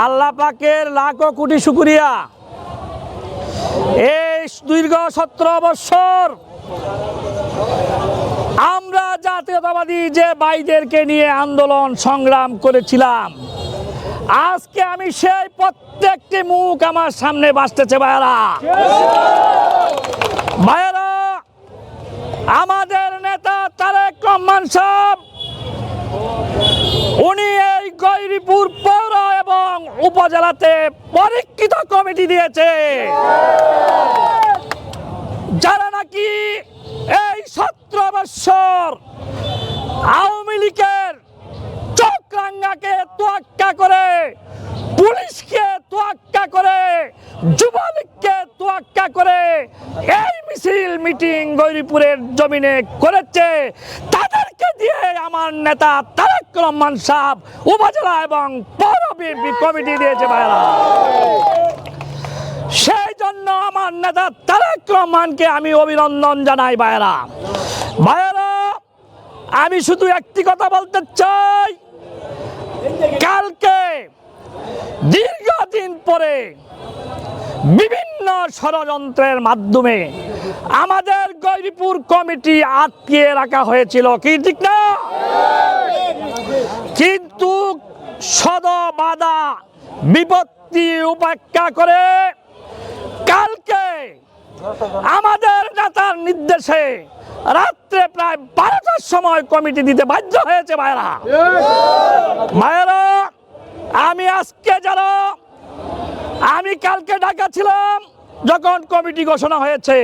আল্লাহ পাকের লাখো কোটি শুকুরিয়া। এই দীর্ঘ সতেরো বৎসর আমরা জাতীয়তাবাদী যে ভাইদেরকে নিয়ে আন্দোলন সংগ্রাম করেছিলাম, আজকে আমি সেই প্রত্যেকটি মুখ আমার সামনে বাঁচতেছে ভাইয়ারা। ভাইয়ারা, আমাদের নেতা তারেক রহমান সাহেব, উনি এই গৈরীপুর পৌর উপজেলাতে পরীক্ষিত কমিটি দিয়েছে। যারা নাকি এই সতেরো বৎসর আওয়ামী লীগের চক্রাঙ্গাকে তোয়াক্কা করে, পুলিশকে তোয়াক্কা করে, যুবলীগকে তোয়াক্কা করে মিছিল মিটিং গৈরীপুরের জমিনে করেছে। তাদেরকে দিয়ে আমার নেতা তারেক রহমান সাহেব উপজেলা এবং পৌর বিএনপি কমিটি দিয়েছে ভাইরা সেই জন্য আমার নেতা তারেক রহমানকে আমি অভিনন্দন জানাই ভাইরা ভাইরা আমি শুধু একটি কথা বলতে চাই। কালকে দীর্ঘদিন পরে বিভিন্ন ষড়যন্ত্রের মাধ্যমে আমাদের গৈরীপুর কমিটি আটকিয়ে রাখা হয়েছিল, কি ঠিক না? কিন্তু সদ বাধা বিপত্তি উপেক্ষা করে কালকে আমাদের নেতার নির্দেশে রাত্রে প্রায় বারোটার সময় কমিটি দিতে বাধ্য হয়েছে ভাইরা। ভাইরা, আমি আজকে যারা, আমি কালকে ঢাকা ছিলাম যখন কমিটি ঘোষণা হয়েছে,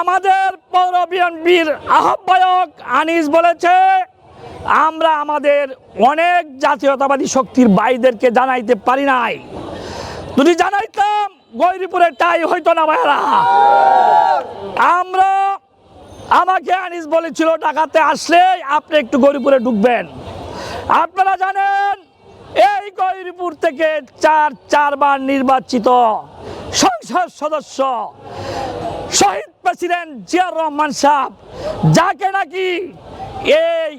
আমাদের পৌর বিএনপির আহ্বায়ক আনিস বলেছে, আমরা আমাদের অনেক জাতীয়তাবাদী শক্তির বাইদেরকে জানাইতে পারি নাই। যদি জানাইতাম, গৈরীপুরে তাই হইতো না ভাইরা আমরা, আমাকে আনিস বলেছিল, ঢাকাতে আসলে আপনি একটু গরিপুরে ঢুকবেন। আপনারা জানেন, এই গৈরীপুর থেকে চার, চারবার নির্বাচিত সংসদ সদস্য, শহীদ প্রেসিডেন্ট জিয়াউর রহমান সাহেব, যাকে নাকি এই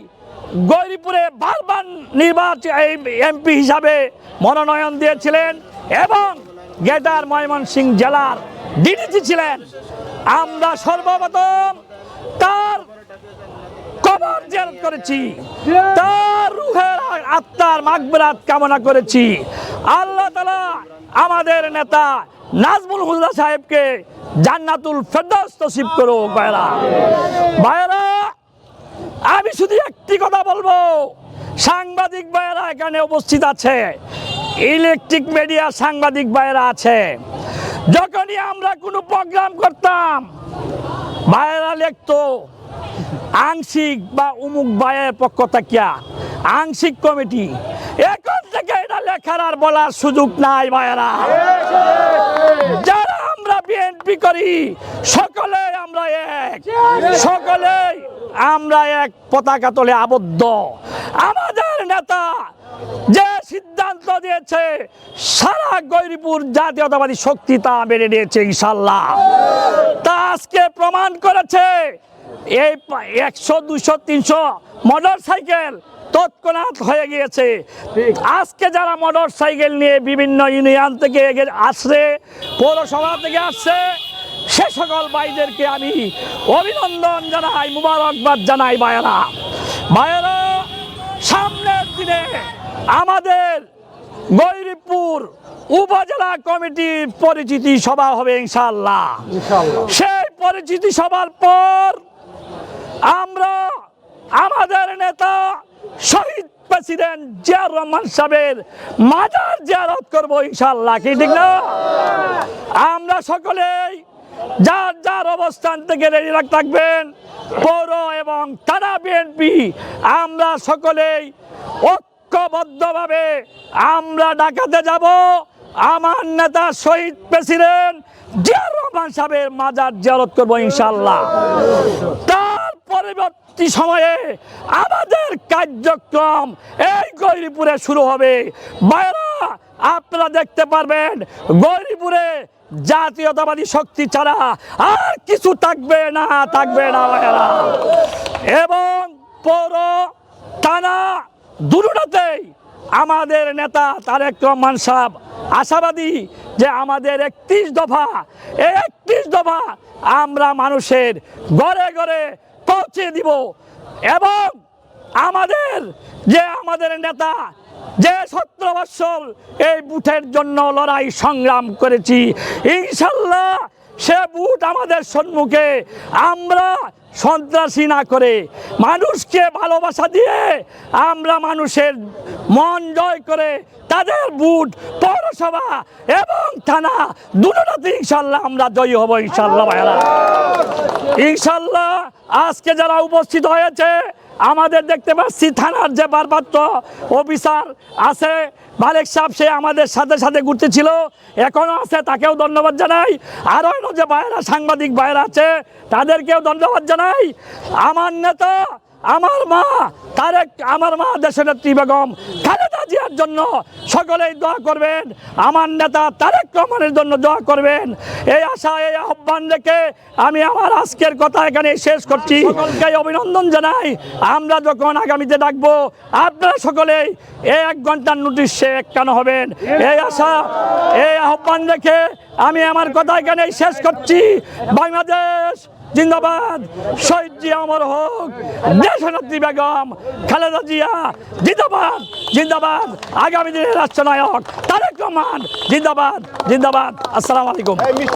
গৌরীপুরে বারবার নির্বাচন এমপি হিসাবে মনোনয়ন দিয়েছিলেন এবং গেটার ময়মনসিংহ জেলার ডিডিসি ছিলেন। আমরা সর্বপ্রথম তার কবর জিয়ারত করেছি, তার রুহের আত্মার মাগবরাত কামনা করেছি। আমাদের নেতা নাজমুল হুজরা সাহেবকে জান্নাতুল ফেরদৌস নসিব করো ভাইরা ভাইরা আমি শুধু একটি কথা বলব। সাংবাদিক ভাইয়েরা এখানে উপস্থিত আছে। ইলেকট্রিক মিডিয়া সাংবাদিক ভাইয়েরা আছে। যখনই আমরা কোনো প্রোগ্রাম করতাম, ভাইয়েরা লিখতো, আংশিক বা উমুক ভাইয়ের পক্ষ থাকিয়া আংশিক কমিটি। এখন থেকে এটা লেখার আর বলার সুযোগ নাই, ভাইয়েরা। যারা আমরা বিএনপি করি, সকলে আমরা এক। সকলে আমরা এক পতাকা তলে আবদ্ধ। আমাদের নেতা যে সিদ্ধান্ত দিয়েছে, সারা গৈরীপুর জাতীয়তাবাদী শক্তি তা মেনে নিয়েছে, ইনশাল্লাহ। তা আজকে প্রমাণ করেছে এই একশো দুশো তিনশো মোটর সাইকেল তৎক্ষণাৎ হয়ে গিয়েছে। আজকে যারা মোটর সাইকেল নিয়ে বিভিন্ন ইউনিয়ন থেকে আসছে পৌরসভা থেকে আসছে সে সকল ভাইদেরকে আমি অভিনন্দন জানাই মুবারকবাদ জানাই ভাইয়েরা। ভাইয়েরা সামনের দিনে আমাদের গৈরীপুর উপজেলা কমিটির পরিচিতি সভা হবে ইনশাল্লাহ সেই পরিচিতি সভার পর আমরা আমাদের নেতা শহীদ প্রেসিডেন্ট জিয়াউর রহমান সাহেবের মাজার জিয়ারত করব ইনশাল্লাহ কি ঠিক না? আমরা সকলেই যার যার অবস্থান থেকে রেডি থাকবেন, পৌর এবং তারা বিএনপি, আমরা সকলেই ঐক্যবদ্ধভাবে আমরা ডাকাতে যাব। আমার নেতা শহীদ প্রেসিডেন্ট জিয়াউর রহমান সাহেবের মাজার জিয়ারত করব ইনশাল্লাহ তার পরবর্তী সময়ে আমাদের কার্যক্রম এই গৌরীপুরে শুরু হবে। বাইরা আপনারা দেখতে পারবেন, গৌরীপুরে জাতীয়তাবাদী শক্তি ছাড়া আর কিছু থাকবে না থাকবে না ভাইয়েরা। এবং পৌর, থানা দুটোতেই আমাদের নেতা তারেক রহমান সাহেব আশাবাদী যে আমাদের একত্রিশ দফা একত্রিশ দফা আমরা মানুষের ঘরে ঘরে পৌঁছে দিব। এবং আমাদের যে আমাদের নেতা, যে সত্তর বৎসর এই বুথের জন্য লড়াই সংগ্রাম করেছি, ইনশাল্লাহ সে বুথ আমাদের সম্মুখে। আমরা সন্ত্রাসী না করে মানুষকে ভালোবাসা দিয়ে আমরা মানুষের মন জয় করে তাদের বুট, পৌরসভা এবং থানা দুটোটাতে ইনশাল্লাহ আমরা জয়ী হব ইনশাল্লাহ ইনশাল্লাহ আজকে যারা উপস্থিত হয়েছে আমাদের দেখতে পাচ্ছি থানার যে ভারপ্রাপ্ত অফিসার আছে, মালিক সাহেব, সে আমাদের সাথে সাথে ঘুরতেছিল এখনও আছে, তাকেও ধন্যবাদ জানাই। আরও অন্য যে বাইরা, সাংবাদিক বাইরা আছে, তাদেরকেও ধন্যবাদ জানাই। আমার নেতা, আমার মা, তারেক, আমার মা, দেশনেত্রী বেগম জিয়ার জন্য সকলেই দোয়া করবেন। আমার নেতা তারেক রহমানের জন্য দোয়া করবেন। এই আশা এই আহ্বান রেখে আমি আমার আজকের কথা এখানে শেষ করছি। সকলকে অভিনন্দন জানাই। আমরা যখন আগামীতে ডাকবো, আপনারা সকলেই এই এক ঘণ্টার নোটিশে কেন হবেন। এই আশা, এই আহ্বান রেখে আমি আমার কথা এখানে শেষ করছি। বাংলাদেশ জিন্দাবাদ। শহীদ জিয়া অমর হোক। দেশনেত্রী বেগম খালেদা জিয়া, জিন্দাবাদ জিন্দাবাদ। আগামী দিনের রাষ্ট্রনায়ক তারেক রহমান, জিন্দাবাদ জিন্দাবাদ। আসসালামু আলাইকুম।